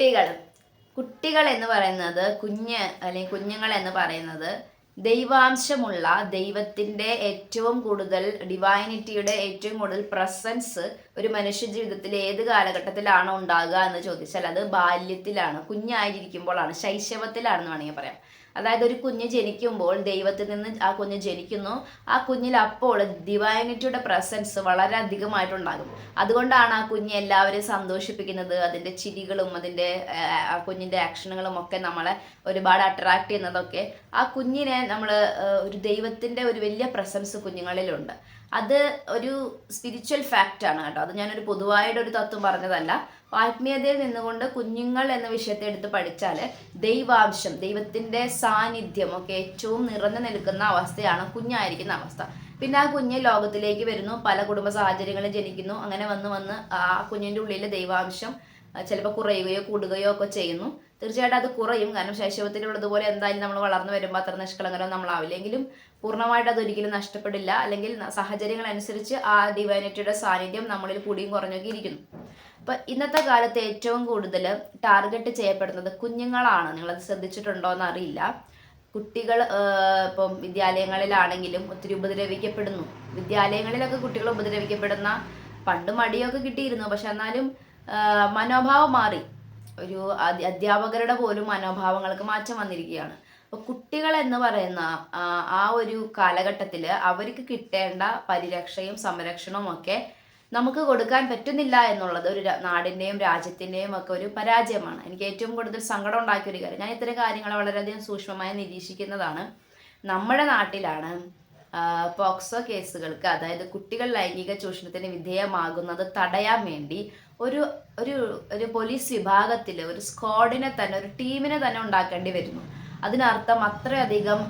കുട്ടികൾ. കുട്ടികൾ എന്ന് പറയുന്നത് കുഞ്ഞ് അല്ലെങ്കിൽ കുഞ്ഞുങ്ങൾ എന്ന് പറയുന്നത് ദൈവാംശമുള്ള ദൈവത്തിന്റെ ഏറ്റവും കൂടുതൽ ഡിവൈനിറ്റിയുടെ ഏറ്റവും കൂടുതൽ പ്രസൻസ് ഒരു മനുഷ്യ ജീവിതത്തിൽ ഏത് കാലഘട്ടത്തിലാണോ ഉണ്ടാകുക എന്ന് ചോദിച്ചാൽ അത് ബാല്യത്തിലാണ്. കുഞ്ഞായിരിക്കുമ്പോഴാണ് ശൈശവത്തിലാണെന്ന് വേണമെങ്കിൽ പറയാം. അതായത് ഒരു കുഞ്ഞ് ജനിക്കുമ്പോൾ ദൈവത്തിൽ നിന്ന് ആ കുഞ്ഞ് ജനിക്കുന്നു. ആ കുഞ്ഞിൽ അപ്പോൾ ഡിവൈനിറ്റിയുടെ പ്രസൻസ് വളരെ അധികമായിട്ടുണ്ടാകും അതുകൊണ്ടാണ് ആ കുഞ്ഞ് എല്ലാവരെയും സന്തോഷിപ്പിക്കുന്നത്. അതിന്റെ ചിരികളും അതിന്റെ ആ, ആ കുഞ്ഞിന്റെ ആക്ഷനുകളും ഒക്കെ നമ്മളെ ഒരുപാട് അട്രാക്ട് ചെയ്യുന്നതൊക്കെ ആ കുഞ്ഞിനെ നമ്മൾ ഒരു ദൈവത്തിന്റെ ഒരു വലിയ പ്രസൻസ് കുഞ്ഞുങ്ങളിലുണ്ട്. അത് ഒരു സ്പിരിച്വൽ ഫാക്റ്റ് ആണ് കേട്ടോ. അത് ഞാനൊരു പൊതുവായിട്ട് ഒരു തത്വം പറഞ്ഞതല്ല. ആത്മീയതയിൽ നിന്നുകൊണ്ട് കുഞ്ഞുങ്ങൾ എന്ന വിഷയത്തെ എടുത്ത് പഠിച്ചാൽ ദൈവാംശം ദൈവത്തിന്റെ സാന്നിധ്യം ഒക്കെ ഏറ്റവും നിറഞ്ഞു നിൽക്കുന്ന അവസ്ഥയാണ് കുഞ്ഞായിരിക്കുന്ന അവസ്ഥ. പിന്നെ ആ കുഞ്ഞ് ലോകത്തിലേക്ക് വരുന്നു പല കുടുംബ സാഹചര്യങ്ങളിൽ ജനിക്കുന്നു അങ്ങനെ വന്ന് വന്ന് ആ കുഞ്ഞിന്റെ ഉള്ളിലെ ദൈവാംശം ചിലപ്പോൾ കുറയുകയോ കൂടുകയോ ഒക്കെ ചെയ്യുന്നു. തീർച്ചയായിട്ടും അത് കുറയും. കാരണം ശൈശവത്തിലുള്ളതുപോലെ എന്തായാലും നമ്മൾ വളർന്നു വരുമ്പോൾ അത്ര നിഷ്കളങ്കരം നമ്മളാവില്ലെങ്കിലും പൂർണമായിട്ട് അതൊരിക്കലും നഷ്ടപ്പെടില്ല. അല്ലെങ്കിൽ സാഹചര്യങ്ങൾ അനുസരിച്ച് ആ ഡിവൈനിറ്റിയുടെ സാന്നിധ്യം നമ്മളിൽ കൂടിയും കുറഞ്ഞൊക്കെ ഇരിക്കുന്നു. അപ്പൊ ഇന്നത്തെ കാലത്ത് ഏറ്റവും കൂടുതൽ ടാർഗറ്റ് ചെയ്യപ്പെടുന്നത് കുഞ്ഞുങ്ങളാണ്. നിങ്ങളത് ശ്രദ്ധിച്ചിട്ടുണ്ടോ എന്ന് അറിയില്ല. കുട്ടികൾ ഇപ്പം വിദ്യാലയങ്ങളിലാണെങ്കിലും ഒത്തിരി ഉപദ്രവിക്കപ്പെടുന്നു. വിദ്യാലയങ്ങളിലൊക്കെ കുട്ടികൾ ഉപദ്രവിക്കപ്പെടുന്ന പണ്ട് മടിയൊക്കെ കിട്ടിയിരുന്നു. പക്ഷെ എന്നാലും മനോഭാവം മാറി. ഒരു അധ്യ- അധ്യാപകരുടെ പോലും മനോഭാവങ്ങൾക്ക് മാറ്റം വന്നിരിക്കുകയാണ്. അപ്പോൾ കുട്ടികൾ എന്ന് പറയുന്ന ആ, ഒരു കാലഘട്ടത്തിൽ അവർക്ക് കിട്ടേണ്ട പരിരക്ഷയും സംരക്ഷണവും ഒക്കെ നമുക്ക് കൊടുക്കാൻ പറ്റുന്നില്ല എന്നുള്ളത് ഒരു നാടിന്റെയും രാജ്യത്തിന്റെയും ഒക്കെ ഒരു പരാജയമാണ്. എനിക്ക് ഏറ്റവും കൂടുതൽ സങ്കടം ഉണ്ടാക്കിയ ഒരു കാര്യം ഞാൻ ഇത്തരം കാര്യങ്ങൾ വളരെയധികം സൂക്ഷ്മമായി നിരീക്ഷിക്കുന്നതാണ്. നമ്മുടെ നാട്ടിലാണ് പോക്സോ കേസുകൾക്ക് അതായത് കുട്ടികൾ ലൈംഗിക ചൂഷണത്തിന് വിധേയമാകുന്നത് തടയാൻ വേണ്ടി ഒരു ഒരു ഒരു പോലീസ് വിഭാഗത്തിൽ ഒരു സ്ക്വാഡിനെ തന്നെ ഒരു ടീമിനെ തന്നെ ഉണ്ടാക്കേണ്ടി വരുന്നു. അതിനർത്ഥം അത്രയധികം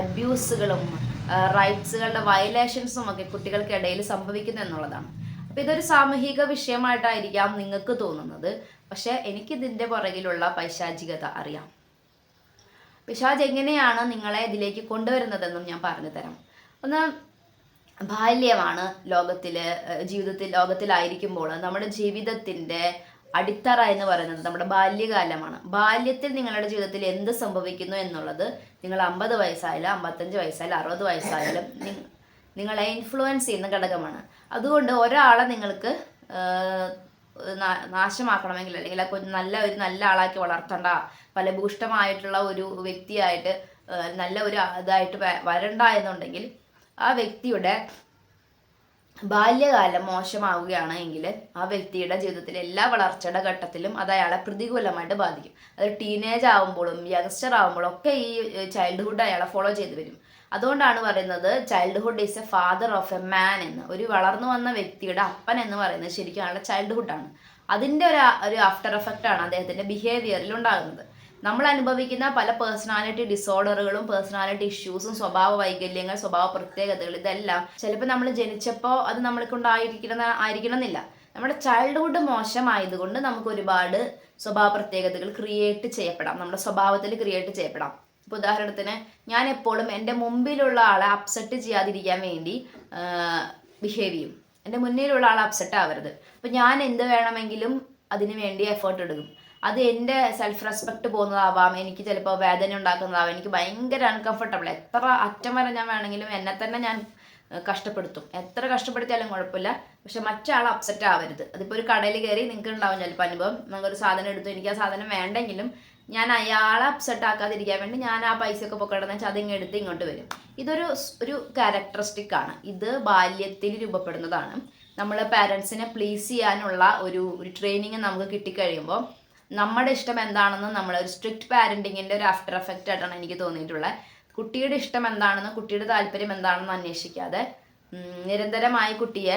അബ്യൂസുകളും റൈറ്റ്സുകളുടെ വയലേഷൻസും ഒക്കെ കുട്ടികൾക്കിടയിൽ സംഭവിക്കുന്നു എന്നുള്ളതാണ്. അപ്പം ഇതൊരു സാമൂഹിക വിഷയമായിട്ടായിരിക്കാം നിങ്ങൾക്ക് തോന്നുന്നത്. പക്ഷേ എനിക്കിതിന്റെ പുറകിലുള്ള പൈശാചികത അറിയാം. പിശാജ് എങ്ങനെയാണ് നിങ്ങളെ ഇതിലേക്ക് കൊണ്ടുവരുന്നതെന്നും ഞാൻ പറഞ്ഞു തരാം. ഒന്ന് ബാല്യമാണ് ലോകത്തിൽ ജീവിതത്തിൽ ലോകത്തിലായിരിക്കുമ്പോൾ നമ്മുടെ ജീവിതത്തിന്റെ അടിത്തറ എന്ന് പറയുന്നത് നമ്മുടെ ബാല്യകാലമാണ്. ബാല്യത്തിൽ നിങ്ങളുടെ ജീവിതത്തിൽ എന്ത് സംഭവിക്കുന്നു എന്നുള്ളത് നിങ്ങൾ അമ്പത് വയസ്സായാലും അമ്പത്തഞ്ച് വയസ്സായാലും അറുപത് വയസ്സായാലും നിങ്ങളെ ഇൻഫ്ലുവൻസ് ചെയ്യുന്ന ഘടകമാണ്. അതുകൊണ്ട് ഒരാളെ നിങ്ങൾക്ക് നാശമാക്കണമെങ്കിൽ അല്ലെങ്കിൽ നല്ല ഒരു നല്ല ആളാക്കി വളർത്തണ്ട ഫലഭൂഷ്ടമായിട്ടുള്ള ഒരു വ്യക്തിയായിട്ട് നല്ല ഒരു ഇതായിട്ട് വരണ്ട എന്നുണ്ടെങ്കിൽ ആ വ്യക്തിയുടെ ബാല്യകാലം മോശമാവുകയാണ് എങ്കിൽ ആ വ്യക്തിയുടെ ജീവിതത്തിലെ എല്ലാ വളർച്ചയുടെ ഘട്ടത്തിലും അത് അയാളെ പ്രതികൂലമായിട്ട് ബാധിക്കും. അത് ടീനേജ് ആവുമ്പോഴും യങ്സ്റ്റർ ആവുമ്പോഴും ഒക്കെ ഈ ചൈൽഡ്ഹുഡ് അയാളെ ഫോളോ ചെയ്ത് വരും. അതുകൊണ്ടാണ് പറയുന്നത് childhood is a father of a man എന്ന്. ഒരു വളർന്നു വന്ന വ്യക്തിയുടെ അപ്പൻ എന്ന് പറയുന്നത് ശരിക്കും അയാളുടെ ചൈൽഡ്ഹുഡാണ് അതിന്റെ ഒരു ഒരു ആഫ്റ്റർ എഫക്റ്റ് ആണ് അദ്ദേഹത്തിന്റെ ബിഹേവിയറിൽ ഉണ്ടാകുന്നത്. നമ്മൾ അനുഭവിക്കുന്ന പല പേഴ്സണാലിറ്റി ഡിസോർഡറുകളും പേഴ്സണാലിറ്റി ഇഷ്യൂസും സ്വഭാവ വൈകല്യങ്ങൾ സ്വഭാവ പ്രത്യേകതകൾ ഇതെല്ലാം ചിലപ്പോൾ നമ്മൾ ജനിച്ചപ്പോൾ അത് നമ്മൾക്ക് ഉണ്ടായിരിക്കണം ആയിരിക്കണം എന്നില്ല നമ്മുടെ ചൈൽഡ്ഹുഡ് മോശമായതുകൊണ്ട് നമുക്ക് ഒരുപാട് സ്വഭാവ പ്രത്യേകതകൾ ക്രിയേറ്റ് ചെയ്യപ്പെടാം. നമ്മുടെ സ്വഭാവത്തിൽ ക്രിയേറ്റ് ചെയ്യപ്പെടാം. ഇപ്പോൾ ഉദാഹരണത്തിന് ഞാൻ എപ്പോഴും എന്റെ മുമ്പിലുള്ള ആളെ അപ്സെറ്റ് ചെയ്യാതിരിക്കാൻ വേണ്ടി ബിഹേവ് ചെയ്യും. എന്റെ മുന്നിലുള്ള ആൾ അപ്സെറ്റ് ആവരുത്. അപ്പം ഞാൻ എന്ത് വേണമെങ്കിലും അതിനു വേണ്ടി എഫേർട്ട് എടുക്കും. അത് എന്റെ സെൽഫ് റെസ്പെക്റ്റ് പോകുന്നതാവാം എനിക്ക് ചിലപ്പോൾ വേദന ഉണ്ടാക്കുന്നതാവാം എനിക്ക് ഭയങ്കര അൺകംഫർട്ടബിൾ എത്ര അറ്റം വരെ ഞാൻ വേണമെങ്കിലും എന്നെ തന്നെ ഞാൻ കഷ്ടപ്പെടുത്തും. എത്ര കഷ്ടപ്പെടുത്തിയാലും കുഴപ്പമില്ല. പക്ഷെ മറ്റാൾ അപ്സെറ്റ് ആവരുത്. അതിപ്പോൾ ഒരു കടയിൽ കയറി നിങ്ങൾക്ക് ഉണ്ടാവും ചിലപ്പോൾ അനുഭവം. നിങ്ങൾക്കൊരു സാധനം എടുത്തു എനിക്ക് ആ സാധനം വേണ്ടെങ്കിലും ഞാൻ അയാളെ അപ്സെറ്റ് ആക്കാതിരിക്കാൻ വേണ്ടി ഞാൻ ആ പൈസ ഒക്കെ പൊക്കടന്ന് വെച്ചാൽ അതിങ്ങ് എടുത്ത് ഇങ്ങോട്ട് വരും. ഇതൊരു ഒരു ക്യാരക്ടറിസ്റ്റിക് ആണ്. ഇത് ബാല്യത്തിൽ രൂപപ്പെടുന്നതാണ്. നമ്മൾ പാരൻസിനെ പ്ലീസ് ചെയ്യാനുള്ള ഒരു ഒരു ട്രെയിനിങ് നമുക്ക് കിട്ടിക്കഴിയുമ്പോൾ നമ്മുടെ ഇഷ്ടം എന്താണെന്ന് നമ്മൾ ഒരു സ്ട്രിക്റ്റ് പാരന്റിങ്ങിന്റെ ഒരു ആഫ്റ്റർ എഫക്റ്റ് ആയിട്ടാണ് എനിക്ക് തോന്നിയിട്ടുള്ളത്. കുട്ടിയുടെ ഇഷ്ടം എന്താണെന്ന് കുട്ടിയുടെ താല്പര്യം എന്താണെന്ന് അന്വേഷിക്കാതെ നിരന്തരമായി കുട്ടിയെ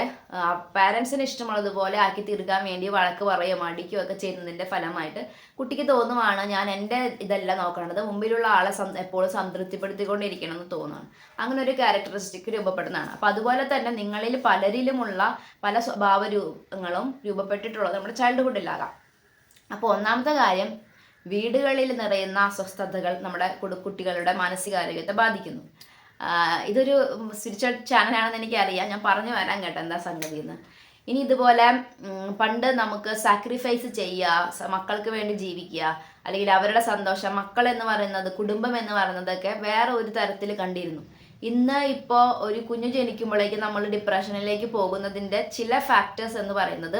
പാരൻസിന് ഇഷ്ടമുള്ളതുപോലെ ആക്കി തീർക്കാൻ വേണ്ടി വഴക്ക് പറയുകയോ മടിക്കുകയോ ഒക്കെ ചെയ്യുന്നതിന്റെ ഫലമായിട്ട് കുട്ടിക്ക് തോന്നുവാണ് ഞാൻ എന്റെ ഇതല്ല നോക്കേണ്ടത് മുമ്പിലുള്ള ആളെ സം എപ്പോഴും സംതൃപ്തിപ്പെടുത്തിക്കൊണ്ടിരിക്കണം എന്ന് തോന്നുന്നു. അങ്ങനെ ഒരു ക്യാരക്ടറിസ്റ്റിക് രൂപപ്പെടുന്നതാണ്. അപ്പം അതുപോലെ തന്നെ നിങ്ങളിൽ പലരിലുമുള്ള പല സ്വഭാവ രൂപങ്ങളും രൂപപ്പെട്ടിട്ടുള്ളത് നമ്മുടെ ചൈൽഡ്ഹുഡിലാകാം അപ്പോൾ ഒന്നാമത്തെ കാര്യം വീടുകളിൽ നിറയുന്ന അസ്വസ്ഥതകൾ നമ്മുടെ കുട്ടികളുടെ മാനസികാരോഗ്യത്തെ ബാധിക്കുന്നു. ഇതൊരു സ്പിരിച്വൽ ചാനലാണെന്ന് എനിക്കറിയാം. ഞാൻ പറഞ്ഞു വരാൻ കേട്ടോ എന്താ സംഗതി എന്ന് ഇനി ഇതുപോലെ പണ്ട് നമുക്ക് സാക്രിഫൈസ് ചെയ്യുക മക്കൾക്ക് വേണ്ടി ജീവിക്കുക അല്ലെങ്കിൽ അവരുടെ സന്തോഷം മക്കൾ എന്ന് പറയുന്നത് കുടുംബം എന്ന് പറയുന്നതൊക്കെ വേറെ ഒരു തരത്തിൽ കണ്ടിരുന്നു. ഇന്ന് ഇപ്പോൾ ഒരു കുഞ്ഞു ജനിക്കുമ്പോഴേക്ക് നമ്മൾ ഡിപ്രഷനിലേക്ക് പോകുന്നതിന്റെ ചില ഫാക്ടേഴ്സ് എന്ന് പറയുന്നത്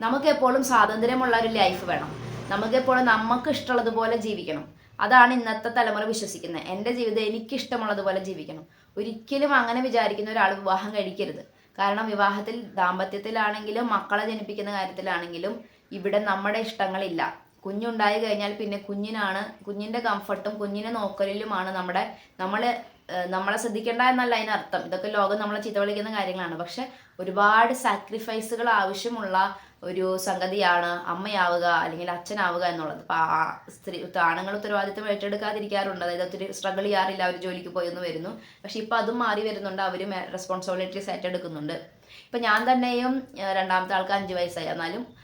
നമുക്ക് എപ്പോഴും സ്വാതന്ത്ര്യമുള്ള ഒരു ലൈഫ് വേണം. നമുക്ക് എപ്പോഴും നമുക്ക് ഇഷ്ടമുള്ളതുപോലെ ജീവിക്കണം. അതാണ് ഇന്നത്തെ തലമുറ വിശ്വസിക്കുന്നത്. എന്റെ ജീവിതം എനിക്കിഷ്ടമുള്ളതുപോലെ ജീവിക്കണം. ഒരിക്കലും അങ്ങനെ വിചാരിക്കുന്ന ഒരാൾ വിവാഹം കഴിക്കരുത്. കാരണം വിവാഹത്തിൽ ദാമ്പത്യത്തിലാണെങ്കിലും മക്കളെ ജനിപ്പിക്കുന്ന കാര്യത്തിലാണെങ്കിലും ഇവിടെ നമ്മുടെ ഇഷ്ടങ്ങളില്ല. കുഞ്ഞുണ്ടായി കഴിഞ്ഞാൽ പിന്നെ കുഞ്ഞിനാണ് കുഞ്ഞിന്റെ കംഫർട്ടും കുഞ്ഞിനെ നോക്കലിലുമാണ് നമ്മുടെ നമ്മൾ നമ്മളെ ശ്രദ്ധിക്കേണ്ട എന്നല്ല അതിനർത്ഥം ഇതൊക്കെ ലോകം നമ്മളെ ചീത്ത വിളിക്കുന്ന കാര്യങ്ങളാണ്. പക്ഷെ ഒരുപാട് സാക്രിഫൈസുകൾ ആവശ്യമുള്ള ഒരു സംഗതിയാണ് അമ്മയാവുക അല്ലെങ്കിൽ അച്ഛനാവുക എന്നുള്ളത്. അപ്പൊ ആ സ്ത്രീ ആണുങ്ങൾ ഉത്തരവാദിത്തം ഏറ്റെടുക്കാതിരിക്കാറുണ്ട്. അതായത് ഒത്തിരി സ്ട്രഗിൾ ചെയ്യാറില്ല അവർ ജോലിക്ക് പോയെന്ന് വരുന്നു. പക്ഷെ ഇപ്പൊ അതും മാറി വരുന്നുണ്ട്. അവരും റെസ്പോൺസിബിലിറ്റീസ് ഏറ്റെടുക്കുന്നുണ്ട്. ഇപ്പം ഞാൻ തന്നെയും രണ്ടാമത്തെ ആൾക്ക് അഞ്ച് വയസ്സായി. എന്നാലും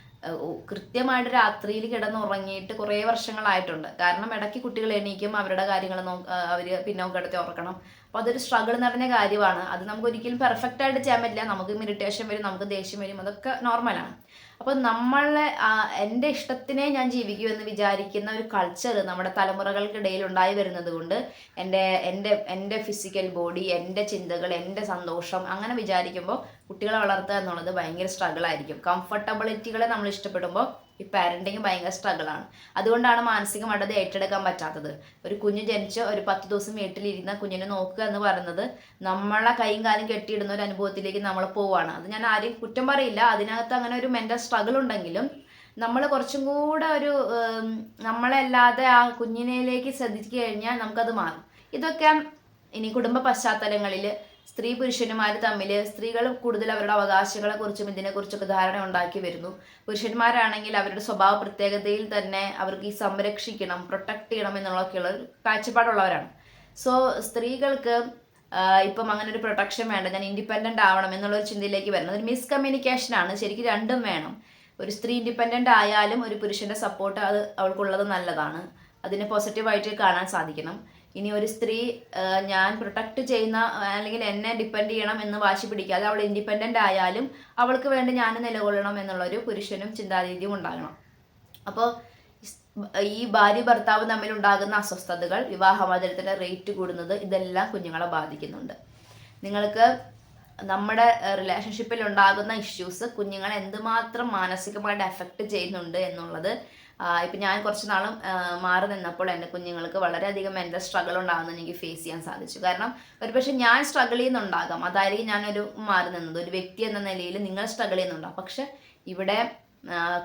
കൃത്യമായിട്ട് രാത്രിയിൽ കിടന്നുറങ്ങിയിട്ട് കുറേ വർഷങ്ങളായിട്ടുണ്ട്. കാരണം ഇടയ്ക്ക് കുട്ടികൾ എണീക്കും അവരുടെ കാര്യങ്ങൾ നോ അവർ പിന്നോക്കം കിടത്തി ഉറക്കണം. അപ്പോൾ അതൊരു സ്ട്രഗിൾ നിറഞ്ഞ കാര്യമാണ്. അത് നമുക്ക് ഒരിക്കലും പെർഫെക്റ്റ് ആയിട്ട് ചെയ്യാൻ പറ്റില്ല. നമുക്ക് ഇറിറ്റേഷൻ വരും നമുക്ക് ദേഷ്യം വരും. അതൊക്കെ നോർമലാണ് അപ്പോൾ നമ്മളെ എന്റെ ഇഷ്ടത്തിനെ ഞാൻ ജീവിക്കൂ എന്ന് വിചാരിക്കുന്ന ഒരു കൾച്ചർ നമ്മുടെ തലമുറകൾക്കിടയിൽ ഉണ്ടായി വരുന്നത് കൊണ്ട് എന്റെ എന്റെ എന്റെ ഫിസിക്കൽ ബോഡി എന്റെ ചിന്തകൾ എന്റെ സന്തോഷം അങ്ങനെ വിചാരിക്കുമ്പോൾ കുട്ടികളെ വളർത്തുക എന്നുള്ളത് ഭയങ്കര സ്ട്രഗിൾ ആയിരിക്കും. കംഫർട്ടബിലിറ്റികളെ നമ്മൾ ഇഷ്ടപ്പെടുമ്പോൾ ഈ പാരന്റിങ് ഭയങ്കര സ്ട്രഗിളാണ് അതുകൊണ്ടാണ് മാനസികമായിട്ട് അത് ഏറ്റെടുക്കാൻ പറ്റാത്തത്. ഒരു കുഞ്ഞ് ജനിച്ച് ഒരു പത്ത് ദിവസം വീട്ടിലിരുന്ന കുഞ്ഞിനെ നോക്കുക എന്ന് പറയുന്നത് നമ്മളെ കൈയും കാലും കെട്ടിയിടുന്ന ഒരു അനുഭവത്തിലേക്ക് നമ്മൾ പോവാണ്. അത് ഞാൻ ആരെയും കുറ്റം പറയില്ല. അതിനകത്ത് അങ്ങനെ ഒരു മെന്റൽ സ്ട്രഗിൾ ഉണ്ടെങ്കിലും നമ്മൾ കുറച്ചും കൂടെ ഒരു നമ്മളല്ലാതെ ആ കുഞ്ഞിനേലേക്ക് ശ്രദ്ധിച്ചു കഴിഞ്ഞാൽ നമുക്കത് മാറും. ഇതൊക്കെ ഇനി കുടുംബ പശ്ചാത്തലങ്ങളിൽ സ്ത്രീ പുരുഷന്മാർ തമ്മിൽ സ്ത്രീകൾ കൂടുതൽ അവരുടെ അവകാശങ്ങളെ കുറിച്ചും ഇതിനെക്കുറിച്ചൊക്കെ ധാരണ ഉണ്ടാക്കി വരുന്നു. പുരുഷന്മാരാണെങ്കിൽ അവരുടെ സ്വഭാവ പ്രത്യേകതയിൽ തന്നെ അവർക്ക് ഈ സംരക്ഷിക്കണം പ്രൊട്ടക്ട് ചെയ്യണം എന്നുള്ളതൊക്കെയുള്ള കാഴ്ചപ്പാടുള്ളവരാണ്. സോ സ്ത്രീകൾക്ക് ഇപ്പം അങ്ങനെ ഒരു പ്രൊട്ടക്ഷൻ വേണ്ട ഞാൻ ഇൻഡിപെൻഡന്റ് ആവണം എന്നുള്ള ഒരു ചിന്തയിലേക്ക് വരുന്നത് ഒരു മിസ്കമ്മ്യൂണിക്കേഷൻ ആണ്. ശരിക്കും രണ്ടും വേണം. ഒരു സ്ത്രീ ഇൻഡിപെൻഡന്റ് ആയാലും ഒരു പുരുഷന്റെ സപ്പോർട്ട് അത് അവൾക്കുള്ളത് നല്ലതാണ്. അതിനെ പോസിറ്റീവായിട്ട് കാണാൻ സാധിക്കണം. ഇനി ഒരു സ്ത്രീ ഞാൻ പ്രൊട്ടക്ട് ചെയ്യുന്ന അല്ലെങ്കിൽ എന്നെ ഡിപ്പെൻഡ് ചെയ്യണം എന്ന് വാശി പിടിക്കാതെ അവൾ ഇൻഡിപെൻഡന്റ് ആയാലും അവൾക്ക് വേണ്ടി ഞാൻ നിലകൊള്ളണം എന്നുള്ളൊരു പുരുഷനും ചിന്താരീതിയും ഉണ്ടാകണം. അപ്പോൾ ഈ ഭാര്യ ഭർത്താവ് തമ്മിൽ ഉണ്ടാകുന്ന അസ്വസ്ഥതകൾ വിവാഹമോചനത്തിന്റെ റേറ്റ് കൂടുന്നത് ഇതെല്ലാം കുഞ്ഞുങ്ങളെ ബാധിക്കുന്നുണ്ട്. നിങ്ങൾക്ക് നമ്മുടെ റിലേഷൻഷിപ്പിൽ ഉണ്ടാകുന്ന ഇഷ്യൂസ് കുഞ്ഞുങ്ങളെ എന്തുമാത്രം മാനസികമായിട്ട് എഫക്റ്റ് ചെയ്യുന്നുണ്ട് എന്നുള്ളത് ഇപ്പം ഞാൻ കുറച്ച് നാളും മാറി നിന്നപ്പോൾ എന്റെ കുഞ്ഞുങ്ങൾക്ക് വളരെയധികം മെന്റൽ സ്ട്രഗിൾ ഉണ്ടാകുന്നത് എനിക്ക് ഫേസ് ചെയ്യാൻ സാധിച്ചു. കാരണം ഒരുപക്ഷെ ഞാൻ സ്ട്രഗിൾ ചെയ്യുന്നുണ്ടാകാം. അതായിരിക്കും ഞാനൊരു മാറി നിന്നത്. ഒരു വ്യക്തി എന്ന നിലയിൽ നിങ്ങൾ സ്ട്രഗിൾ ചെയ്യുന്നുണ്ടാകും. പക്ഷെ ഇവിടെ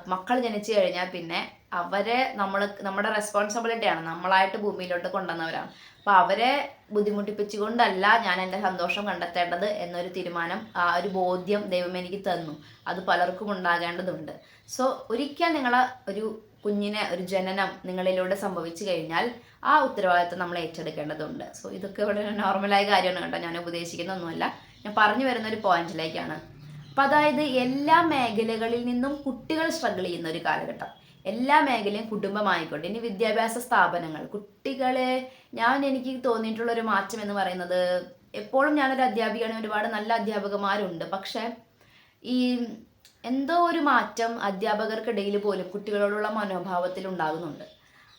മക്കൾ ജനിച്ചു കഴിഞ്ഞാൽ പിന്നെ അവരെ നമ്മൾ നമ്മുടെ റെസ്പോൺസിബിലിറ്റിയാണ് നമ്മളായിട്ട് ഭൂമിയിലോട്ട് കൊണ്ടുവന്നവരാണ്. അപ്പോൾ അവരെ ബുദ്ധിമുട്ടിപ്പിച്ചുകൊണ്ടല്ല ഞാൻ എന്റെ സന്തോഷം കണ്ടെത്തേണ്ടത് എന്നൊരു തീരുമാനം ആ ഒരു ബോധ്യം ദൈവം എനിക്ക് തന്നു. അത് പലർക്കും ഉണ്ടാകേണ്ടതുണ്ട്. സോ ഒരിക്കൽ നിങ്ങൾ ഒരു കുഞ്ഞിനെ ഒരു ജനനം നിങ്ങളിലൂടെ സംഭവിച്ചു കഴിഞ്ഞാൽ ആ ഉത്തരവാദിത്വം നമ്മൾ ഏറ്റെടുക്കേണ്ടതുണ്ട്. സോ ഇതൊക്കെ വളരെ നോർമലായ കാര്യമാണ് കേട്ടോ. ഞാൻ ഉപദേശിക്കുന്നൊന്നുമല്ല. ഞാൻ പറഞ്ഞു വരുന്ന ഒരു പോയിന്റിലേക്കാണ് അപ്പം അതായത് എല്ലാ മേഖലകളിൽ നിന്നും കുട്ടികൾ സ്ട്രഗിൾ ചെയ്യുന്ന ഒരു കാലഘട്ടം. എല്ലാ മേഖലയും കുടുംബമായിക്കോട്ടെ ഇനി വിദ്യാഭ്യാസ സ്ഥാപനങ്ങൾ കുട്ടികളെ ഞാൻ എനിക്ക് തോന്നിയിട്ടുള്ള ഒരു മാറ്റം എന്ന് പറയുന്നത് എപ്പോഴും ഞാനൊരു അധ്യാപികയാണ് ഒരുപാട് നല്ല അധ്യാപകന്മാരുണ്ട്. പക്ഷേ ഈ എന്തോ ഒരു മാറ്റം അധ്യാപകർക്കിടയിൽ പോലും കുട്ടികളോടുള്ള മനോഭാവത്തിൽ ഉണ്ടാകുന്നുണ്ട്.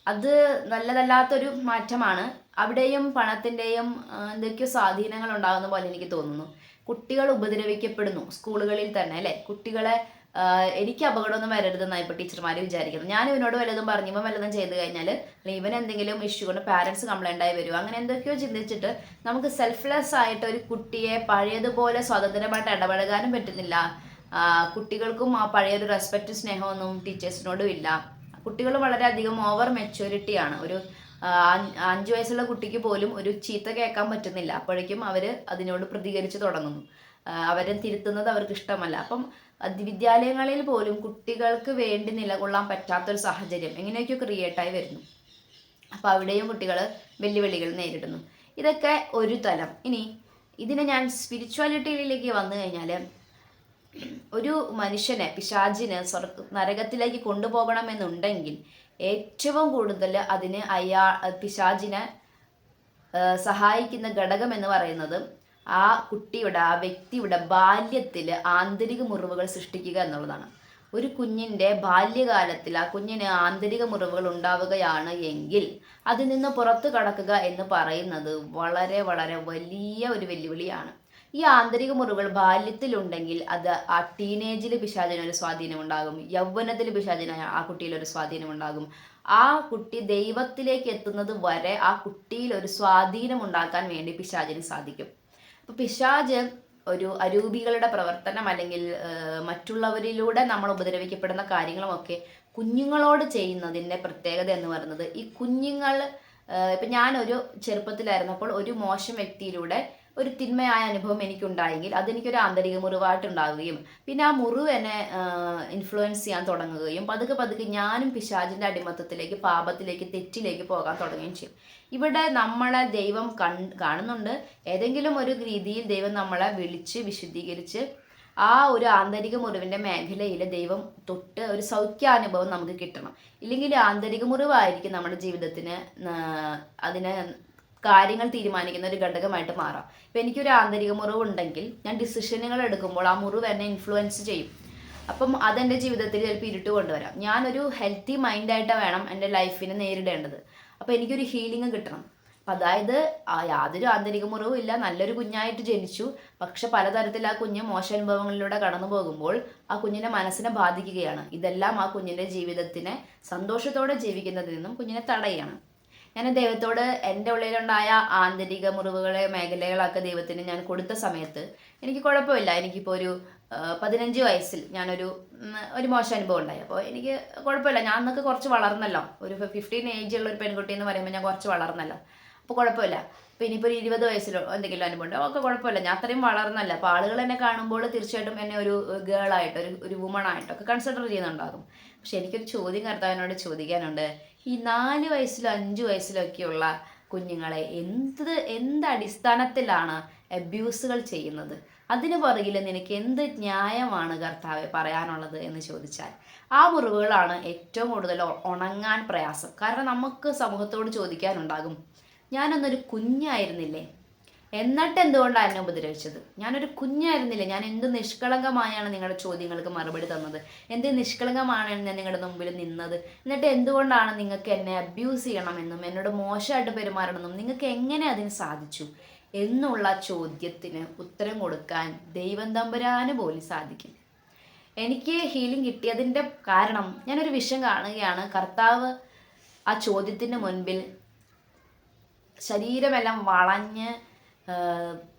അത് നല്ലതല്ലാത്തൊരു മാറ്റമാണ്. അവിടെയും പണത്തിന്റെയും എന്തൊക്കെയോ സ്വാധീനങ്ങൾ ഉണ്ടാകുന്ന പോലെ എനിക്ക് തോന്നുന്നു. കുട്ടികൾ ഉപദ്രവിക്കപ്പെടുന്നു സ്കൂളുകളിൽ തന്നെ അല്ലേ? കുട്ടികളെ എനിക്ക് അപകടമൊന്നും വരരുതെന്നാണ് ഇപ്പോൾ ടീച്ചർമാർ വിചാരിക്കുന്നു ഞാൻ ഇവനോട് വല്ലതും പറഞ്ഞു ഇവൻ വല്ലതും ചെയ്ത് കഴിഞ്ഞാൽ അല്ലെങ്കിൽ ഇവൻ എന്തെങ്കിലും ഇഷ്യൂ കൊണ്ട് പാരൻസ് കംപ്ലൈന്റ് ആയി വരും അങ്ങനെ എന്തൊക്കെയോ ചിന്തിച്ചിട്ട് നമുക്ക് സെൽഫ്ലെസ് ആയിട്ട് ഒരു കുട്ടിയെ പഴയതുപോലെ സ്വതന്ത്രമായിട്ട് ഇടപഴകാനും പറ്റുന്നില്ല. കുട്ടികൾക്കും ആ പഴയൊരു റെസ്പെക്റ്റ് സ്നേഹമൊന്നും ടീച്ചേഴ്സിനോടും ഇല്ല. കുട്ടികൾ വളരെയധികം ഓവർ മെച്യൂരിറ്റിയാണ് ഒരു അഞ്ച് വയസ്സുള്ള കുട്ടിക്ക് പോലും ഒരു ചീത്ത കേൾക്കാൻ പറ്റുന്നില്ല. അപ്പോഴേക്കും അവർ അതിനോട് പ്രതികരിച്ച് തുടങ്ങുന്നു. അവരെ തിരുത്തുന്നത് അവർക്ക് ഇഷ്ടമല്ല. അപ്പം വിദ്യാലയങ്ങളിൽ പോലും കുട്ടികൾക്ക് വേണ്ടി നിലകൊള്ളാൻ പറ്റാത്തൊരു സാഹചര്യം എങ്ങനെയൊക്കെയോ ക്രിയേറ്റായി വരുന്നു. അപ്പോൾ അവിടെയും കുട്ടികൾ വെല്ലുവിളികൾ നേരിടുന്നു. ഇതൊക്കെ ഒരു തലം. ഇനി ഇതിനെ ഞാൻ സ്പിരിച്വാലിറ്റിയിലേക്ക് വന്നു കഴിഞ്ഞാൽ ഒരു മനുഷ്യനെ പിശാചിന് സ്വർ നരകത്തിലേക്ക് കൊണ്ടുപോകണമെന്നുണ്ടെങ്കിൽ ഏറ്റവും കൂടുതൽ അതിന് അയാ പിശാചിനെ സഹായിക്കുന്ന ഘടകം എന്ന് പറയുന്നത് ആ കുട്ടിയുടെ ആ വ്യക്തിയുടെ ബാല്യത്തിൽ ആന്തരിക മുറിവുകൾ സൃഷ്ടിക്കുക എന്നുള്ളതാണ്. ഒരു കുഞ്ഞിന്റെ ബാല്യകാലത്തിൽ ആ കുഞ്ഞിന് ആന്തരിക മുറിവുകൾ ഉണ്ടാവുകയാണ് എങ്കിൽ അതിൽ നിന്ന് പുറത്തു കടക്കുക എന്ന് പറയുന്നത് വളരെ വളരെ വലിയ ഒരു വെല്ലുവിളിയാണ്. ഈ ആന്തരിക മുറിവുകൾ ബാല്യത്തിലുണ്ടെങ്കിൽ അത് ആ ടീനേജിൽ പിശാചിന് ഒരു സ്വാധീനം ഉണ്ടാകും യൗവനത്തിൽ പിശാചിന് ആ കുട്ടിയിൽ ഒരു സ്വാധീനം ഉണ്ടാകും ആ കുട്ടി ദൈവത്തിലേക്ക് എത്തുന്നത് വരെ ആ കുട്ടിയിൽ ഒരു സ്വാധീനം ഉണ്ടാക്കാൻ വേണ്ടി പിശാചിന് സാധിക്കും. അപ്പൊ പിശാജ് ഒരു അരൂപികളുടെ പ്രവർത്തനം അല്ലെങ്കിൽ മറ്റുള്ളവരിലൂടെ നമ്മൾ ഉപദ്രവിക്കപ്പെടുന്ന കാര്യങ്ങളുമൊക്കെ കുഞ്ഞുങ്ങളോട് ചെയ്യുന്നതിന്റെ പ്രത്യേകത എന്ന് പറയുന്നത് ഈ കുഞ്ഞുങ്ങൾ ഇപ്പം ഞാനൊരു ചെറുപ്പത്തിലായിരുന്നപ്പോൾ ഒരു മോശം വ്യക്തിയിലൂടെ ഒരു തിന്മയായ അനുഭവം എനിക്കുണ്ടായെങ്കിൽ അതെനിക്കൊരു ആന്തരിക മുറിവായിട്ടുണ്ടാവുകയും പിന്നെ ആ മുറിവ് എന്നെ ഇൻഫ്ലുവൻസ് ചെയ്യാൻ തുടങ്ങുകയും പതുക്കെ പതുക്കെ ഞാനും പിശാചിന്റെ അടിമത്തത്തിലേക്ക് പാപത്തിലേക്ക് തെറ്റിലേക്ക് പോകാൻ തുടങ്ങുകയും ചെയ്യും. ഇവിടെ നമ്മളെ ദൈവം കൺ കാണുന്നുണ്ട്. ഏതെങ്കിലും ഒരു രീതിയിൽ ദൈവം നമ്മളെ വിളിച്ച് വിശുദ്ധീകരിച്ച് ആ ഒരു ആന്തരിക മുറിവിന്റെ മേഖലയിൽ ദൈവം തൊട്ട് ഒരു സൗഖ്യാനുഭവം നമുക്ക് കിട്ടണം. ഇല്ലെങ്കിൽ ആന്തരിക മുറിവായിരിക്കും നമ്മുടെ ജീവിതത്തിന് അതിനെ കാര്യങ്ങൾ തീരുമാനിക്കുന്ന ഒരു ഘടകമായിട്ട് മാറാം. ഇപ്പം എനിക്കൊരു ആന്തരിക മുറിവ് ഉണ്ടെങ്കിൽ ഞാൻ ഡിസിഷനുകൾ എടുക്കുമ്പോൾ ആ മുറിവ് എന്നെ ഇൻഫ്ലുവൻസ് ചെയ്യും. അപ്പം അതെന്റെ ജീവിതത്തിൽ ചിലപ്പോൾ ഇരുട്ട് കൊണ്ടുവരാം. ഞാനൊരു ഹെൽത്തി മൈൻഡായിട്ട് വേണം എന്റെ ലൈഫിനെ നേരിടേണ്ടത്. അപ്പോൾ എനിക്കൊരു ഹീലിംഗ് കിട്ടണം. അപ്പം അതായത് യാതൊരു ആന്തരിക മുറിവും ഇല്ല. നല്ലൊരു കുഞ്ഞായിട്ട് ജനിച്ചു. പക്ഷെ പലതരത്തിൽ ആ കുഞ്ഞ് മോശാനുഭവങ്ങളിലൂടെ കടന്നു പോകുമ്പോൾ ആ കുഞ്ഞിന്റെ മനസ്സിനെ ബാധിക്കുകയാണ്. ഇതെല്ലാം ആ കുഞ്ഞിന്റെ ജീവിതത്തിനെ സന്തോഷത്തോടെ ജീവിക്കുന്നതിൽ നിന്നും കുഞ്ഞിനെ തടയുകയാണ്. ഞാൻ ദൈവത്തോട് എന്റെ ഉള്ളിലുണ്ടായ ആന്തരിക മുറിവുകളെ മേഖലകളൊക്കെ ദൈവത്തിന് ഞാൻ കൊടുത്ത സമയത്ത് എനിക്ക് കുഴപ്പമില്ല. എനിക്കിപ്പോൾ ഒരു പതിനഞ്ച് വയസ്സിൽ ഞാനൊരു ഒരു മോശം അനുഭവം ഉണ്ടായി. അപ്പോൾ എനിക്ക് കുഴപ്പമില്ല. ഞാൻ അന്നൊക്കെ കുറച്ച് വളർന്നല്ലോ. ഒരു ഫിഫ്റ്റീൻ ഏജ് ഉള്ള ഒരു പെൺകുട്ടി എന്ന് പറയുമ്പോൾ ഞാൻ കുറച്ച് വളർന്നല്ലോ. അപ്പോൾ കുഴപ്പമില്ല. അപ്പോൾ ഇനിയിപ്പോൾ ഒരു ഇരുപത് വയസ്സിലോ എന്തെങ്കിലും അനുഭവം ഉണ്ടോ? ഒക്കെ കുഴപ്പമില്ല. ഞാൻ അത്രയും വളർന്നല്ല. അപ്പോൾ ആളുകൾ എന്നെ കാണുമ്പോൾ തീർച്ചയായിട്ടും എന്നെ ഒരു ഗേളായിട്ട് ഒരു ഒരു വുമൺ ആയിട്ടൊക്കെ കൺസിഡർ ചെയ്യുന്നുണ്ടാകും. പക്ഷെ എനിക്കൊരു ചോദ്യം കർത്താവിനോട് ചോദിക്കാനുണ്ട്. ഈ നാല് വയസ്സിലോ അഞ്ച് ഒക്കെയുള്ള കുഞ്ഞുങ്ങളെ എന്ത് എന്ത് അടിസ്ഥാനത്തിലാണ് അബ്യൂസുകൾ ചെയ്യുന്നത്? അതിന് പുറകിൽ നിനക്ക് എന്ത് ന്യായമാണ് കർത്താവെ പറയാനുള്ളത് എന്ന് ചോദിച്ചാൽ ആ മുറിവുകളാണ് ഏറ്റവും കൂടുതൽ ഉണങ്ങാൻ പ്രയാസം. കാരണം നമുക്ക് സമൂഹത്തോട് ചോദിക്കാനുണ്ടാകും ഞാനൊന്നൊരു കുഞ്ഞായിരുന്നില്ലേ? എന്നിട്ട് എന്തുകൊണ്ടാണ് എന്നെ ഉപദ്രവിച്ചത്? ഞാനൊരു കുഞ്ഞായിരുന്നില്ല? ഞാൻ എന്ത് നിഷ്കളങ്കമായാണ് നിങ്ങളുടെ ചോദ്യങ്ങൾക്ക് മറുപടി തന്നത്? എന്ത് നിഷ്കളങ്കമാണ് ഞാൻ നിങ്ങളുടെ മുമ്പിൽ നിന്നത്? എന്നിട്ട് എന്തുകൊണ്ടാണ് നിങ്ങൾക്ക് എന്നെ അബ്യൂസ് ചെയ്യണമെന്നും എന്നോട് മോശമായിട്ട് പെരുമാറണമെന്നും നിങ്ങൾക്ക് എങ്ങനെ അതിന് സാധിച്ചു? എന്നുള്ള ചോദ്യത്തിന് ഉത്തരം കൊടുക്കാൻ ദൈവം തമ്പുരാന് പോലും സാധിക്കും എനിക്ക് ഹീലിംഗ് കിട്ടിയതിന്റെ കാരണം ഞാനൊരു വിഷം കാണുകയാണ്. കർത്താവ് ആ ചോദ്യത്തിന് മുൻപിൽ ശരീരമെല്ലാം വളഞ്ഞ്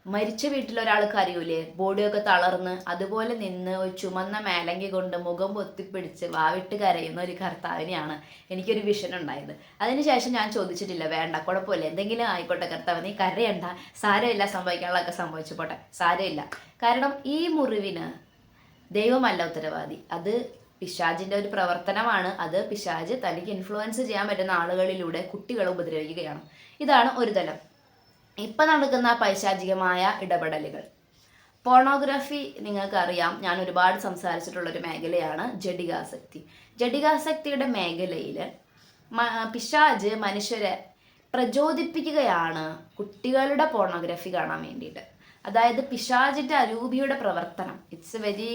മരിച്ച വീട്ടിലൊരാൾക്ക് അറിയൂലേ ബോഡിയൊക്കെ തളർന്ന് അതുപോലെ നിന്ന് ചുമന്ന മേലങ്കി കൊണ്ട് മുഖം പൊത്തിപ്പിടിച്ച് വാവിട്ട് കരയുന്ന ഒരു കർത്താവിനെയാണ് എനിക്കൊരു വിഷൻ ഉണ്ടായത്. അതിനുശേഷം ഞാൻ ചോദിച്ചിട്ടില്ല വേണ്ട കുഴപ്പമില്ല എന്തെങ്കിലും ആയിക്കോട്ടെ കർത്താവ് നീ കരയണ്ട സാരമില്ല സംഭവിക്കാനുള്ളതൊക്കെ സംഭവിച്ചു പോട്ടെ സാരമില്ല. കാരണം ഈ മുറിവിന് ദൈവമല്ല ഉത്തരവാദി. അത് പിശാജിന്റെ ഒരു പ്രവർത്തനമാണ്. അത് പിശാജ് തനിക്ക് ഇൻഫ്ലുവൻസ് ചെയ്യാൻ പറ്റുന്ന ആളുകളിലൂടെ കുട്ടികളെ ഉപദ്രവിക്കുകയാണ്. ഇതാണ് ഒരു തലം. ഇപ്പം നടക്കുന്ന പൈശാചികമായ ഇടപെടലുകൾ. പോണോഗ്രഫി നിങ്ങൾക്കറിയാം ഞാൻ ഒരുപാട് സംസാരിച്ചിട്ടുള്ളൊരു മേഖലയാണ് ജഡികാസക്തി ജഡികാസക്തിയുടെ മേഖലയിൽ പിശാജ് മനുഷ്യരെ പ്രചോദിപ്പിക്കുകയാണ് കുട്ടികളുടെ പോണോഗ്രഫി കാണാൻ വേണ്ടിയിട്ട്. അതായത് പിശാജിന്റെ അരൂപിയുടെ പ്രവർത്തനം. ഇറ്റ്സ് വെരി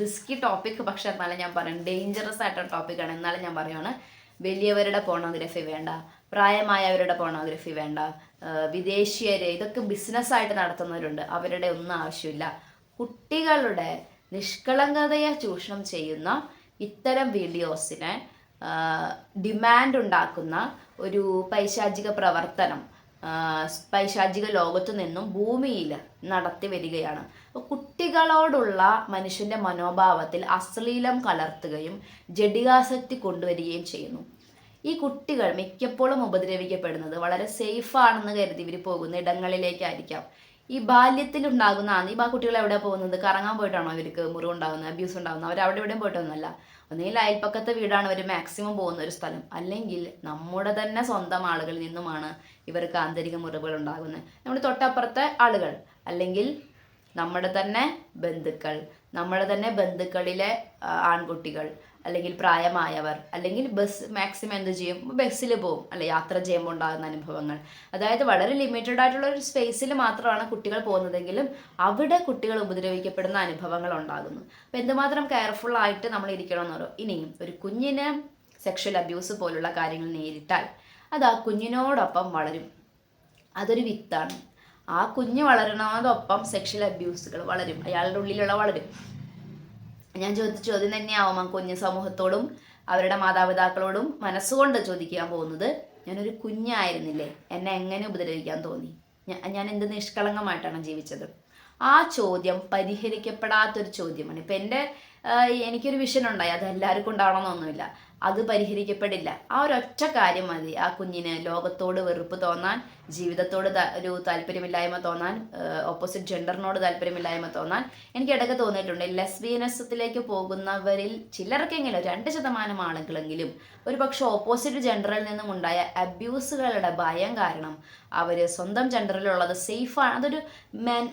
റിസ്കി ടോപ്പിക് പക്ഷെ എന്നാലും ഞാൻ പറയും ഡേഞ്ചറസ് ആയിട്ടുള്ള ടോപ്പിക്കാണ് എന്നാലും ഞാൻ പറയുകയാണ് വലിയവരുടെ പോണോഗ്രഫി വേണ്ട പ്രായമായവരുടെ പോണോഗ്രഫി വേണ്ട വിദേശീയരെ ഇതൊക്കെ ബിസിനസ്സായിട്ട് നടത്തുന്നവരുണ്ട്. അവരുടെ ഒന്നും ആവശ്യമില്ല. കുട്ടികളുടെ നിഷ്കളങ്കതയെ ചൂഷണം ചെയ്യുന്ന ഇത്തരം വീഡിയോസിന് ഡിമാൻഡ് ഉണ്ടാക്കുന്ന ഒരു പൈശാചിക പ്രവർത്തനം പൈശാചിക ലോകത്തു നിന്നും ഭൂമിയിൽ നടത്തി വരികയാണ്. കുട്ടികളോടുള്ള മനുഷ്യന്റെ മനോഭാവത്തിൽ അശ്ലീലം കലർത്തുകയും ജഡികാസക്തി കൊണ്ടുവരികയും ചെയ്യുന്നു. ഈ കുട്ടികൾ മിക്കപ്പോഴും ഉപദ്രവിക്കപ്പെടുന്നത് വളരെ സേഫ് ആണെന്ന് കരുതി ഇവർ പോകുന്ന ഇടങ്ങളിലേക്കായിരിക്കാം. ഈ ബാല്യത്തിൽ ഉണ്ടാകുന്ന ആ കുട്ടികൾ എവിടെ പോകുന്നത്? കറങ്ങാൻ പോയിട്ടാണോ ഇവർക്ക് മുറിവുണ്ടാകുന്നത് അബ്യൂസ് ഉണ്ടാകുന്നത് അവർ അവിടെ എവിടെയും പോയിട്ടൊന്നുമല്ല ഒന്നുകിൽ അയൽപ്പക്കത്തെ വീടാണ് അവർ മാക്സിമം പോകുന്ന ഒരു സ്ഥലം. അല്ലെങ്കിൽ നമ്മുടെ തന്നെ സ്വന്തം ആളുകളിൽ നിന്നുമാണ് ഇവർക്ക് ആന്തരിക മുറിവുകൾ ഉണ്ടാകുന്നത്. നമ്മുടെ തൊട്ടപ്പുറത്തെ ആളുകൾ അല്ലെങ്കിൽ നമ്മുടെ തന്നെ ബന്ധുക്കൾ നമ്മുടെ തന്നെ ബന്ധുക്കളിലെ ആൺകുട്ടികൾ അല്ലെങ്കിൽ പ്രായമായവർ അല്ലെങ്കിൽ ബസ് മാക്സിമം എന്ത് ചെയ്യും? ബസ്സിൽ പോകും അല്ലെ യാത്ര ചെയ്യുമ്പോൾ ഉണ്ടാകുന്ന അനുഭവങ്ങൾ. അതായത് വളരെ ലിമിറ്റഡ് ആയിട്ടുള്ള ഒരു സ്പേസിൽ മാത്രമാണ് കുട്ടികൾ പോകുന്നതെങ്കിലും അവിടെ കുട്ടികൾ ഉപദ്രവിക്കപ്പെടുന്ന അനുഭവങ്ങൾ ഉണ്ടാകുന്നു. അപ്പം എന്തുമാത്രം കെയർഫുൾ ആയിട്ട് നമ്മൾ ഇരിക്കണമെന്ന് പറയും ഇനിയും ഒരു കുഞ്ഞിന് സെക്ഷൽ അബ്യൂസ് പോലുള്ള കാര്യങ്ങൾ നേരിട്ടാൽ അത് ആ കുഞ്ഞിനോടൊപ്പം വളരും. അതൊരു വിത്താണ്. ആ കുഞ്ഞ് വളരണതോടൊപ്പം സെക്ഷൽ അബ്യൂസുകൾ വളരും. അയാളുടെ ഉള്ളിലുള്ള വളരും. ഞാൻ ചോദിച്ച ചോദ്യം തന്നെയാവും ആ കുഞ്ഞു സമൂഹത്തോടും അവരുടെ മാതാപിതാക്കളോടും മനസ്സുകൊണ്ട് ചോദിക്കാൻ പോകുന്നത്. ഞാനൊരു കുഞ്ഞായിരുന്നില്ലേ? എന്നെ എങ്ങനെ ഉപദ്രവിക്കാൻ തോന്നി? ഞാൻ എന്ത് നിഷ്കളങ്കമായിട്ടാണ് ജീവിച്ചത്? ആ ചോദ്യം പരിഹരിക്കപ്പെടാത്തൊരു ചോദ്യമാണ്. ഇപ്പം എന്റെ എനിക്കൊരു വിഷൻ ഉണ്ടായി. അത് എല്ലാവർക്കും ഉണ്ടാവണമെന്നൊന്നുമില്ല അത് പരിഹരിക്കപ്പെടില്ല. ആ ഒരൊറ്റ കാര്യം മതി. ആ കുഞ്ഞിന് ലോകത്തോട് വെറുപ്പ് തോന്നാൻ ജീവിതത്തോട് ഒരു താല്പര്യമില്ലായ്മ തോന്നാൻ ഓപ്പോസിറ്റ് ജെൻഡറിനോട് താല്പര്യമില്ലായ്മ തോന്നാൻ എനിക്ക് ഇടയ്ക്ക് തോന്നിയിട്ടുണ്ട്. ലെസ്ബിയനസത്തിലേക്ക് പോകുന്നവരിൽ ചിലർക്കെങ്കിലും രണ്ട് ശതമാനം ആളുകളെങ്കിലും ഒരു പക്ഷെ ഓപ്പോസിറ്റ് ജെൻഡറിൽ നിന്നും ഉണ്ടായ അബ്യൂസുകളുടെ ഭയം കാരണം അവർ സ്വന്തം ജെൻഡറിലുള്ളത് സേഫാണ് അതൊരു മെൻ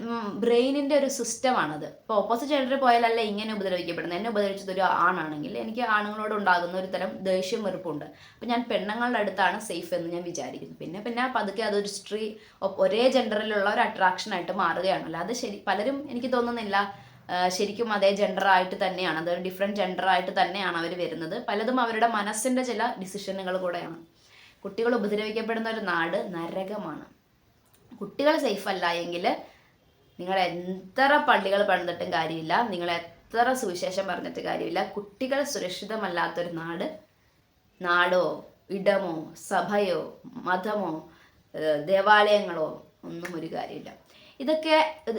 ബ്രെയിനിന്റെ ഒരു സിസ്റ്റമാണത് ഇപ്പോൾ ഓപ്പോസിറ്റ് ജെൻഡറിൽ പോയാലല്ല ഇങ്ങനെ ഉപദ്രവിക്കപ്പെടുന്നത്? എന്നെ ഉപദ്രവിച്ചത് ഒരു ആണാണെങ്കിൽ എനിക്ക് ആണുങ്ങളോട് ഉണ്ടാകുന്ന ഒരു തരം ദേഷ്യം വെറുപ്പുണ്ട്. അപ്പം ഞാൻ പെണ്ണുങ്ങളുടെ അടുത്താണ് സേഫ് എന്ന് ഞാൻ വിചാരിക്കുന്നു. പിന്നെ പിന്നെ പതുക്കെ അതൊരു ഒ- ഒരേ ജെൻഡറിലുള്ള ഒരു അട്രാക്ഷൻ ആയിട്ട് മാറുകയാണല്ലോ അത് ശരി പലരും എനിക്ക് തോന്നുന്നില്ല ശരിക്കും അതേ ജെൻഡർ ആയിട്ട് തന്നെയാണ് അത് ഡിഫറെന്റ് ജെൻഡർ ആയിട്ട് തന്നെയാണ് അവർ വരുന്നത്. പലതും അവരുടെ മനസ്സിന്റെ ചില ഡിസിഷനുകൾ കൂടെയാണ്. കുട്ടികൾ ഉപദ്രവിക്കപ്പെടുന്ന ഒരു നാട് നരകമാണ്. കുട്ടികൾ സേഫ് അല്ല എങ്കിൽ നിങ്ങൾ എത്ര പള്ളികൾ പണിതിട്ടും കാര്യമില്ല നിങ്ങൾ എത്ര സുവിശേഷം പറഞ്ഞിട്ട് കാര്യമില്ല. കുട്ടികൾ സുരക്ഷിതമല്ലാത്തൊരു നാട് നാടോ ഇടമോ സഭയോ മതമോ ദേവാലയങ്ങളോ ഒന്നും ഒരു കാര്യമില്ല. ഇതൊക്കെ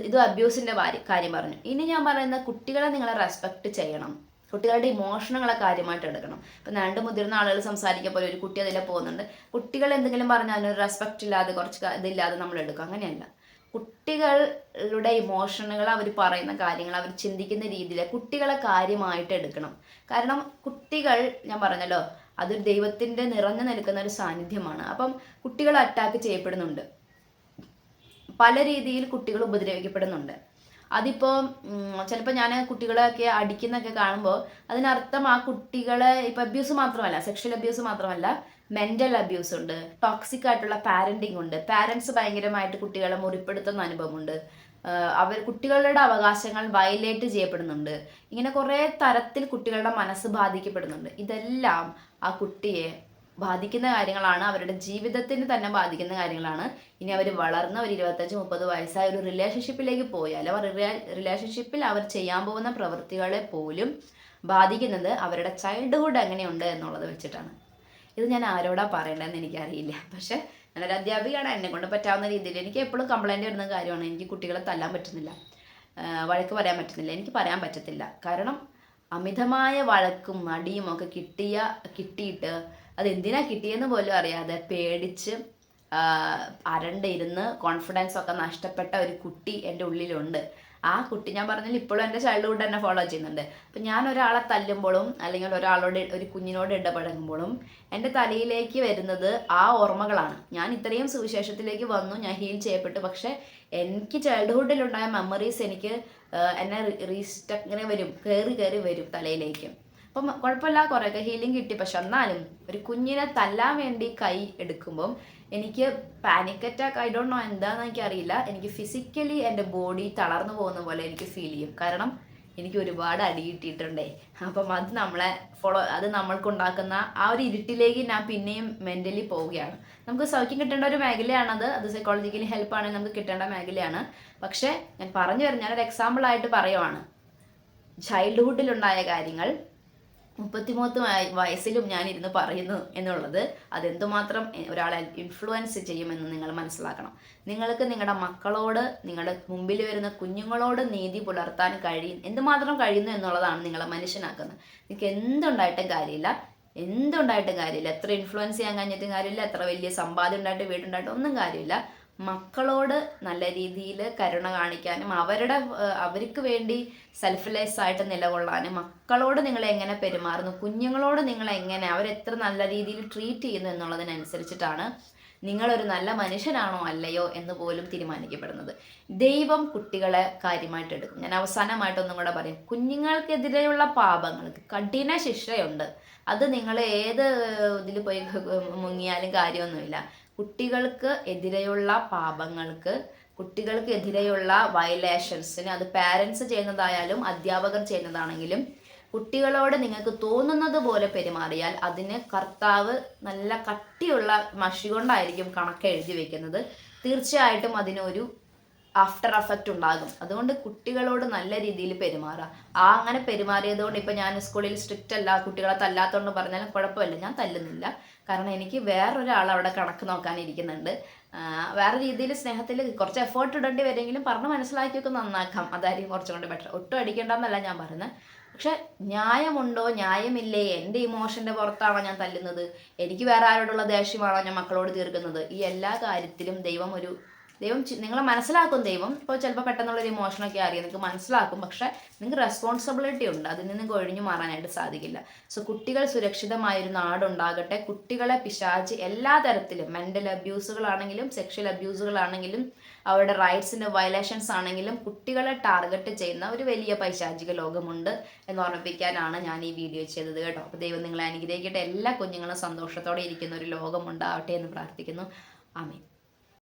ഇത് അബ്യൂസിന്റെ കാര്യം പറഞ്ഞു. ഇനി ഞാൻ പറയുന്ന കുട്ടികളെ നിങ്ങളെ റെസ്പെക്ട് ചെയ്യണം. കുട്ടികളുടെ ഇമോഷനുകളെ കാര്യമായിട്ട് എടുക്കണം. ഇപ്പം രണ്ട് മുതിർന്ന ആളുകൾ സംസാരിക്കുക പോലെ ഒരു കുട്ടി അതിലെ പോകുന്നുണ്ട്. കുട്ടികൾ എന്തെങ്കിലും പറഞ്ഞാൽ അതിനൊരു റെസ്പെക്റ്റ് ഇല്ലാതെ കുറച്ച് ഇതില്ലാതെ നമ്മൾ എടുക്കും. അങ്ങനെയല്ല. കുട്ടികളുടെ ഇമോഷനുകൾ അവർ പറയുന്ന കാര്യങ്ങൾ അവർ ചിന്തിക്കുന്ന രീതിയിൽ കുട്ടികളെ കാര്യമായിട്ട് എടുക്കണം. കാരണം കുട്ടികൾ ഞാൻ പറഞ്ഞല്ലോ അത് ദൈവത്തിന്റെ നിറഞ്ഞു നിൽക്കുന്ന ഒരു സാന്നിധ്യമാണ്. അപ്പം കുട്ടികൾ അറ്റാക്ക് ചെയ്യപ്പെടുന്നുണ്ട്. പല രീതിയിൽ കുട്ടികൾ ഉപദ്രവിക്കപ്പെടുന്നുണ്ട്. അതിപ്പോ ചിലപ്പോൾ ഞാൻ കുട്ടികളെയൊക്കെ അടിക്കുന്നൊക്കെ കാണുമ്പോൾ അതിനർത്ഥം ആ കുട്ടികളെ ഇപ്പം അബ്യൂസ് മാത്രമല്ല സെക്ഷൽ അബ്യൂസ് മാത്രമല്ല മെന്റൽ അബ്യൂസ് ഉണ്ട് ടോക്സിക് ആയിട്ടുള്ള പാരന്റിങ് ഉണ്ട്. പാരന്റ്സ് ഭയങ്കരമായിട്ട് കുട്ടികളെ മുറിപ്പെടുത്തുന്ന അനുഭവമുണ്ട്. അവർ കുട്ടികളുടെ അവകാശങ്ങൾ വയലേറ്റ് ചെയ്യപ്പെടുന്നുണ്ട്. ഇങ്ങനെ കുറേ തരത്തിൽ കുട്ടികളുടെ മനസ്സ് ബാധിക്കപ്പെടുന്നുണ്ട്. ഇതെല്ലാം ആ കുട്ടിയെ ബാധിക്കുന്ന കാര്യങ്ങളാണ്. അവരുടെ ജീവിതത്തിന് തന്നെ ബാധിക്കുന്ന കാര്യങ്ങളാണ്. ഇനി അവർ വളർന്ന ഒരു ഇരുപത്തഞ്ച് മുപ്പത് വയസ്സായ ഒരു റിലേഷൻഷിപ്പിലേക്ക് പോയാൽ അവർ റിലേഷൻഷിപ്പിൽ അവർ ചെയ്യാൻ പോകുന്ന പ്രവൃത്തികളെ പോലും ബാധിക്കുന്നത് അവരുടെ ചൈൽഡ്ഹുഡ് എങ്ങനെയുണ്ട് എന്നുള്ളത് വെച്ചിട്ടാണ്. ഇത് ഞാൻ ആരോടാ പറയേണ്ടതെന്ന് എനിക്കറിയില്ല. പക്ഷെ ഞാനൊരു അധ്യാപികയാണ് എന്നെ കൊണ്ട് പറ്റാവുന്ന രീതിയിൽ എനിക്ക് എപ്പോഴും കംപ്ലൈന്റ് വരുന്ന കാര്യമാണ്. എനിക്ക് കുട്ടികളെ തല്ലാൻ പറ്റുന്നില്ല. വഴക്ക് പറയാൻ പറ്റുന്നില്ല. എനിക്ക് പറയാൻ പറ്റത്തില്ല. കാരണം അമിതമായ വഴക്കും അടിയും ഒക്കെ കിട്ടിയ കിട്ടിയിട്ട് അതെന്തിനാ കിട്ടിയെന്ന് പോലും അറിയാതെ പേടിച്ച് അരണ്ടിരുന്ന് കോൺഫിഡൻസ് ഒക്കെ നഷ്ടപ്പെട്ട ഒരു കുട്ടി എന്റെ ഉള്ളിലുണ്ട്. ആ കുട്ടി ഞാൻ പറഞ്ഞാൽ ഇപ്പോഴും എന്റെ ചൈൽഡ്ഹുഡ് തന്നെ ഫോളോ ചെയ്യുന്നുണ്ട് അപ്പം ഞാൻ ഒരാളെ തല്ലുമ്പോഴും അല്ലെങ്കിൽ ഒരാളോട് ഒരു കുഞ്ഞിനോട് ഇടപഴകുമ്പോഴും എന്റെ തലയിലേക്ക് വരുന്നത് ആ ഓർമ്മകളാണ് ഞാൻ ഇത്രയും സുവിശേഷത്തിലേക്ക് വന്നു ഞാൻ ഹീൽ ചെയ്യപ്പെട്ടു പക്ഷേ എനിക്ക് ചൈൽഡ്ഹുഡിലുണ്ടായ മെമ്മറീസ് എനിക്ക് എന്നെ റീസ്റ്റ ഇങ്ങനെ വരും കയറി കയറി വരും തലയിലേക്ക് അപ്പം കുഴപ്പമില്ല കുറേയൊക്കെ ഹീലിംഗ് കിട്ടി. പക്ഷെ എന്നാലും ഒരു കുഞ്ഞിനെ തല്ലാൻ വേണ്ടി കൈ എടുക്കുമ്പം എനിക്ക് panic attack I don't know എന്താണെന്ന് എനിക്ക് അറിയില്ല എനിക്ക് ഫിസിക്കലി എന്റെ ബോഡി തളർന്നു പോകുന്ന പോലെ എനിക്ക് ഫീൽ ചെയ്യും. കാരണം എനിക്ക് ഒരുപാട് അടി കിട്ടിയിട്ടുണ്ടേ. അപ്പം അത് നമ്മളെ ഫോളോ അത് നമ്മൾക്കുണ്ടാക്കുന്ന ആ ഒരു ഇരുട്ടിലേക്ക് ഞാൻ പിന്നെയും മെന്റലി പോവുകയാണ്. നമുക്ക് സൗഖ്യം കിട്ടേണ്ട ഒരു മേഖലയാണത്. അത് സൈക്കോളജിക്കലി ഹെൽപ്പ് ആണെങ്കിൽ നമുക്ക് കിട്ടേണ്ട മേഖലയാണ്. പക്ഷേ ഞാൻ പറഞ്ഞു വരും ഞാനൊരു എക്സാമ്പിൾ ആയിട്ട് പറയുവാണ്. ചൈൽഡ്ഹുഡിലുണ്ടായ കാര്യങ്ങൾ മുപ്പത്തിമൂന്ന് വയ- വയസ്സിലും ഞാൻ ഇരുന്ന് പറയുന്നു എന്നുള്ളത് അതെന്തുമാത്രം ഒരാളെ ഇൻഫ്ലുവൻസ് ചെയ്യുമെന്ന് നിങ്ങൾ മനസ്സിലാക്കണം. നിങ്ങൾക്ക് നിങ്ങളുടെ മക്കളോട് നിങ്ങളുടെ മുമ്പിൽ വരുന്ന കുഞ്ഞുങ്ങളോട് നീതി പുലർത്താൻ കഴിയും എന്തുമാത്രം കഴിയുന്നു എന്നുള്ളതാണ് നിങ്ങളെ മനുഷ്യനാക്കുന്നത്. നിങ്ങൾക്ക് എന്തുണ്ടായിട്ടും കാര്യമില്ല. എന്തുണ്ടായിട്ടും കാര്യമില്ല. എത്ര ഇൻഫ്ലുവൻസ് ചെയ്യാൻ കഴിഞ്ഞിട്ടും കാര്യമില്ല. എത്ര വലിയ സമ്പാദ്യം ഉണ്ടായിട്ട് വീടുണ്ടായിട്ട് ഒന്നും കാര്യമില്ല. മക്കളോട് നല്ല രീതിയിൽ കരുണ കാണിക്കാനും അവരുടെ അവർക്ക് വേണ്ടി സെൽഫ്ലെസ് ആയിട്ട് നിലകൊള്ളാനും മക്കളോട് നിങ്ങൾ എങ്ങനെ പെരുമാറുന്നു കുഞ്ഞുങ്ങളോട് നിങ്ങൾ എങ്ങനെ അവരെത്ര നല്ല രീതിയിൽ ട്രീറ്റ് ചെയ്യുന്നു എന്നുള്ളതിനനുസരിച്ചിട്ടാണ് നിങ്ങളൊരു നല്ല മനുഷ്യനാണോ അല്ലയോ എന്ന് പോലും തീരുമാനിക്കപ്പെടുന്നത്. ദൈവം കുട്ടികളെ കാര്യമായിട്ട് എടുക്കും. ഞാൻ അവസാനമായിട്ട് ഒന്നും കൂടെ പറയും. കുഞ്ഞുങ്ങൾക്കെതിരെയുള്ള പാപങ്ങൾക്ക് കഠിന ശിക്ഷയുണ്ട്. അത് നിങ്ങൾ ഏത് ഇതിൽ പോയി മുങ്ങിയാലും കാര്യമൊന്നുമില്ല. കുട്ടികൾക്ക് എതിരെയുള്ള പാപങ്ങൾക്ക് കുട്ടികൾക്ക് എതിരെയുള്ള വയലേഷൻസിന് അത് പാരൻസ് ചെയ്യുന്നതായാലും അധ്യാപകർ ചെയ്യുന്നതാണെങ്കിലും കുട്ടികളോട് നിങ്ങൾക്ക് തോന്നുന്നത് പോലെ പെരുമാറിയാൽ അതിന് കർത്താവ് നല്ല കട്ടിയുള്ള മഷി കൊണ്ടായിരിക്കും കണക്ക് എഴുതി വെക്കുന്നത്. തീർച്ചയായിട്ടും അതിനൊരു ആഫ്റ്റർ എഫക്റ്റ് ഉണ്ടാകും. അതുകൊണ്ട് കുട്ടികളോട് നല്ല രീതിയിൽ പെരുമാറുക. ആ അങ്ങനെ പെരുമാറിയത് കൊണ്ട് ഇപ്പം ഞാൻ സ്കൂളിൽ സ്ട്രിക്റ്റ് അല്ല കുട്ടികളെ തല്ലാത്തോണ്ട് പറഞ്ഞാലും കുഴപ്പമില്ല. ഞാൻ തല്ലുന്നില്ല. കാരണം എനിക്ക് വേറൊരാൾ അവിടെ കണക്ക് നോക്കാനിരിക്കുന്നുണ്ട് വേറെ രീതിയിൽ സ്നേഹത്തിൽ കുറച്ച് എഫേർട്ട് ഇടേണ്ടി വരുമെങ്കിലും പറഞ്ഞ് മനസ്സിലാക്കിയൊക്കെ നന്നാക്കാം. അതായിരിക്കും കുറച്ചും കൂടി ബെറ്റർ ഒട്ടും അടിക്കേണ്ടെന്നല്ല ഞാൻ പറയുന്നത്. പക്ഷെ ന്യായമുണ്ടോ? ന്യായമില്ലേ? എന്റെ ഇമോഷന്റെ പുറത്താണോ ഞാൻ തല്ലുന്നത്? എനിക്ക് വേറെ ആരോടുള്ള ദേഷ്യമാണോ ഞാൻ മക്കളോട് തീർക്കുന്നത്? ഈ എല്ലാ കാര്യത്തിലും ദൈവം ഒരു ദൈവം നിങ്ങളെ മനസ്സിലാക്കും ദൈവം. ഇപ്പോൾ ചിലപ്പോൾ പെട്ടെന്നുള്ളൊരു ഇമോഷനൊക്കെ അറിയാം. നിങ്ങൾക്ക് മനസ്സിലാക്കും. പക്ഷെ നിങ്ങൾക്ക് റെസ്പോൺസിബിലിറ്റി ഉണ്ട്. അതിൽ നിന്ന് ഒഴിഞ്ഞു മാറാനായിട്ട് സാധിക്കില്ല. സോ കുട്ടികൾ സുരക്ഷിതമായൊരു നാടുണ്ടാകട്ടെ. കുട്ടികളെ പിശാച്ച് എല്ലാ തരത്തിലും മെന്റൽ അബ്യൂസുകളാണെങ്കിലും സെക്ഷൽ അബ്യൂസുകളാണെങ്കിലും അവരുടെ റൈറ്റ്സിന്റെ വയലേഷൻസ് ആണെങ്കിലും കുട്ടികളെ ടാർഗറ്റ് ചെയ്യുന്ന ഒരു വലിയ പൈശാചിക ലോകമുണ്ട് എന്ന് ഓർമ്മിപ്പിക്കാനാണ് ഞാൻ ഈ വീഡിയോ ചെയ്തത് കേട്ടോ. അപ്പോൾ ദൈവം നിങ്ങളെ അനുഗ്രഹിക്കട്ടെ. എല്ലാ കുഞ്ഞുങ്ങളും സന്തോഷത്തോടെ ഇരിക്കുന്ന ഒരു ലോകമുണ്ടാവട്ടെ എന്ന് പ്രാർത്ഥിക്കുന്നു. ആമേ